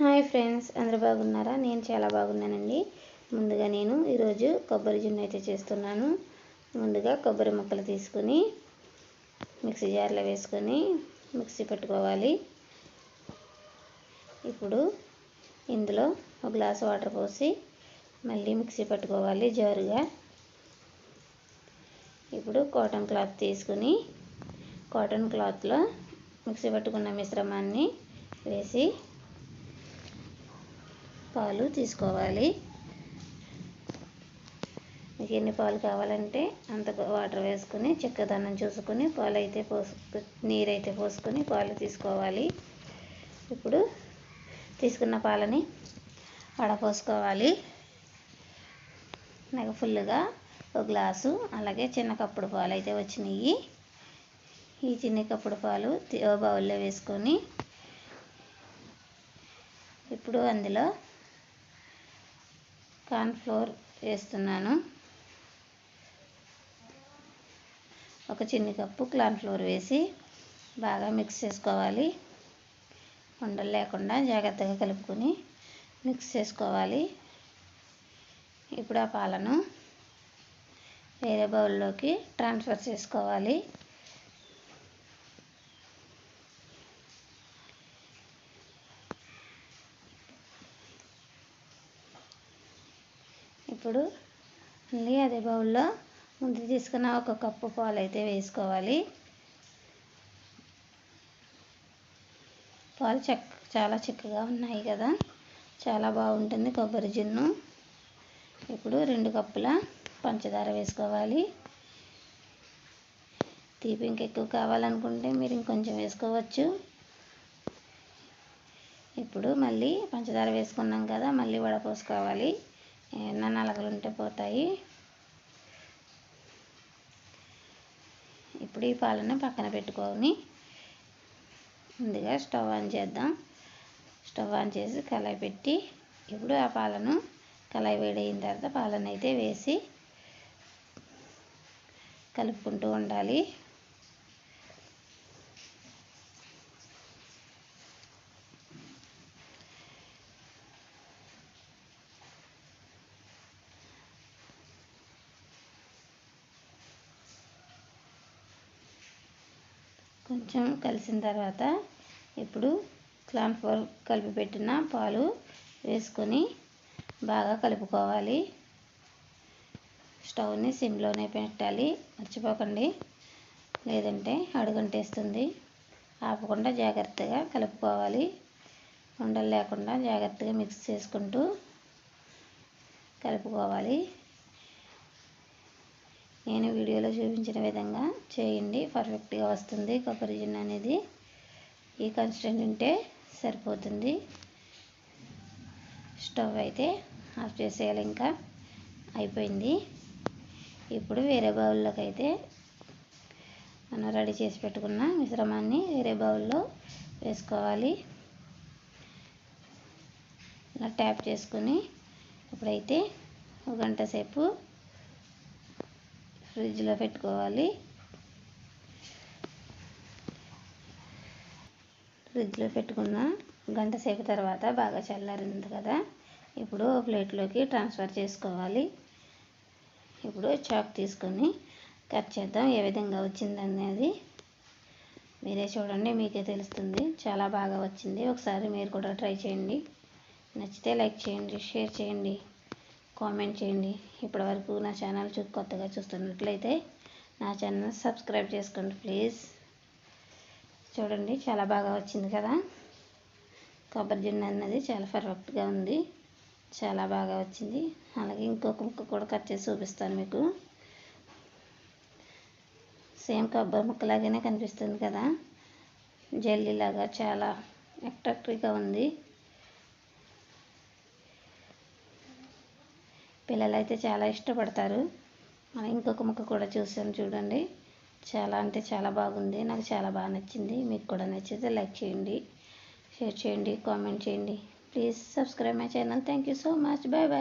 Hi friends అందరు బాగున్నారా? నేను చాలా బాగున్నానండి. ముందుగా నేను ఈరోజు కొబ్బరి జున్ను అయితే చేస్తున్నాను. ముందుగా కొబ్బరి ముక్కలు తీసుకుని మిక్సీ జార్లో వేసుకొని మిక్సీ పెట్టుకోవాలి. ఇప్పుడు ఇందులో ఒక గ్లాస్ వాటర్ పోసి మళ్ళీ మిక్సీ పట్టుకోవాలి జారుగా. ఇప్పుడు కాటన్ క్లాత్ తీసుకుని కాటన్ క్లాత్లో మిక్సీ పట్టుకున్న మిశ్రమాన్ని వేసి పాలు తీసుకోవాలి. మీకు ఎన్ని పాలు కావాలంటే అంత వాటర్ వేసుకొని చిక్కదనం చూసుకొని పాలు అయితే పోసు నీరైతే పోసుకొని పాలు తీసుకోవాలి. ఇప్పుడు తీసుకున్న పాలని వడపోసుకోవాలి. నాకు ఫుల్గా ఒక గ్లాసు అలాగే చిన్న కప్పుడు పాలు అయితే వచ్చినాయి ఈ చిన్న కప్పుడు పాలు బౌల్లో వేసుకొని ఇప్పుడు అందులో కార్న్ఫ్లోర్ వేస్తున్నాను. ఒక చిన్ని కప్పు కార్న్ఫ్లోర్ వేసి బాగా మిక్స్ చేసుకోవాలి. ఉండలు లేకుండా జాగ్రత్తగా కలుపుకొని మిక్స్ చేసుకోవాలి. ఇప్పుడు ఆ పాలను వేరే బౌల్లోకి ట్రాన్స్ఫర్ చేసుకోవాలి. ఇప్పుడు మళ్ళీ అదే బౌల్లో. ముందు తీసుకున్న ఒక కప్పు పాలు అయితే వేసుకోవాలి. పాలు చక్క చాలా చిక్కగా ఉన్నాయి కదా. చాలా బాగుంటుంది కొబ్బరి జున్ను. ఇప్పుడు రెండు కప్పుల పంచదార వేసుకోవాలి. తీపి ఇంకెక్కువ కావాలనుకుంటే మీరు ఇంకొంచెం వేసుకోవచ్చు. ఇప్పుడు మళ్ళీ పంచదార వేసుకున్నాం కదా మళ్ళీ వడపోసుకోవాలి. ఏమన్నా నలగలు ఉంటే పోతాయి. ఇప్పుడు ఈ పాలను పక్కన పెట్టుకొని ముందుగా స్టవ్ ఆన్ చేద్దాం. స్టవ్ ఆన్ చేసి కళాయి పెట్టి ఇప్పుడు ఆ పాలను కళాయి వేడైన తర్వాత పాలను అయితే వేసి కలుపుకుంటూ ఉండాలి. కొంచెం కలిసిన తర్వాత ఇప్పుడు క్లాంప్ కలిపి పెట్టిన పాలు వేసుకొని బాగా కలుపుకోవాలి. స్టవ్ని సిమ్లోనే పెట్టాలి. మర్చిపోకండి. లేదంటే అడుగంటేస్తుంది. ఆపకుండా జాగ్రత్తగా కలుపుకోవాలి. ఉండలు లేకుండా జాగ్రత్తగా మిక్స్ చేసుకుంటూ కలుపుకోవాలి. నేను వీడియోలో చూపించిన విధంగా చేయండి. పర్ఫెక్ట్గా వస్తుంది. కొబ్బరి జిన్ అనేది ఈ కన్స్టెంట్ ఉంటే సరిపోతుంది. స్టవ్ అయితే ఆఫ్ చేసేయాలి ఇంకా. అయిపోయింది. ఇప్పుడు వేరే బౌల్లోకి అయితే మనం రెడీ చేసి పెట్టుకున్న మిశ్రమాన్ని వేరే బౌల్లో వేసుకోవాలి. ఇలా ట్యాప్ చేసుకుని ఇప్పుడైతే ఒక గంట సేపు ఫ్రిడ్జ్లో పెట్టుకోవాలి. ఫ్రిడ్జ్లో పెట్టుకున్న గంట సేపు తర్వాత బాగా చల్లారింది కదా. ఇప్పుడు ప్లేట్లోకి ట్రాన్స్ఫర్ చేసుకోవాలి. ఇప్పుడు చాక్ తీసుకొని కట్ చేద్దాం. ఏ విధంగా వచ్చిందనేది మీరే చూడండి మీకే తెలుస్తుంది. చాలా బాగా వచ్చింది. ఒకసారి మీరు కూడా ట్రై చేయండి. నచ్చితే లైక్ చేయండి షేర్ చేయండి. కామెంట్ చేయండి. ఇప్పటివరకు నా ఛానల్ చూ కొత్తగా చూస్తున్నట్లయితే నా ఛానల్ సబ్స్క్రైబ్ చేసుకోండి ప్లీజ్. చూడండి చాలా బాగా వచ్చింది కదా? కొబ్బరి జున్ను అన్నది చాలా పర్ఫెక్ట్గా ఉంది. చాలా బాగా వచ్చింది. అలాగే ఇంకొక ముక్క కూడా కట్ చేసి చూపిస్తాను మీకు. సేమ్ కొబ్బరి ముక్కలాగానే కనిపిస్తుంది కదా? జల్లీలాగా చాలా అట్రాక్టివ్గా ఉంది. పిల్లలు అయితే చాలా ఇష్టపడతారు. ఇంకొక ముక్క కూడా చూసాను చూడండి. చాలా అంటే చాలా బాగుంది. నాకు చాలా బాగా నచ్చింది. మీకు కూడా నచ్చితే లైక్ చేయండి షేర్ చేయండి కామెంట్ చేయండి. Please subscribe my channel. Thank you so much. Bye bye.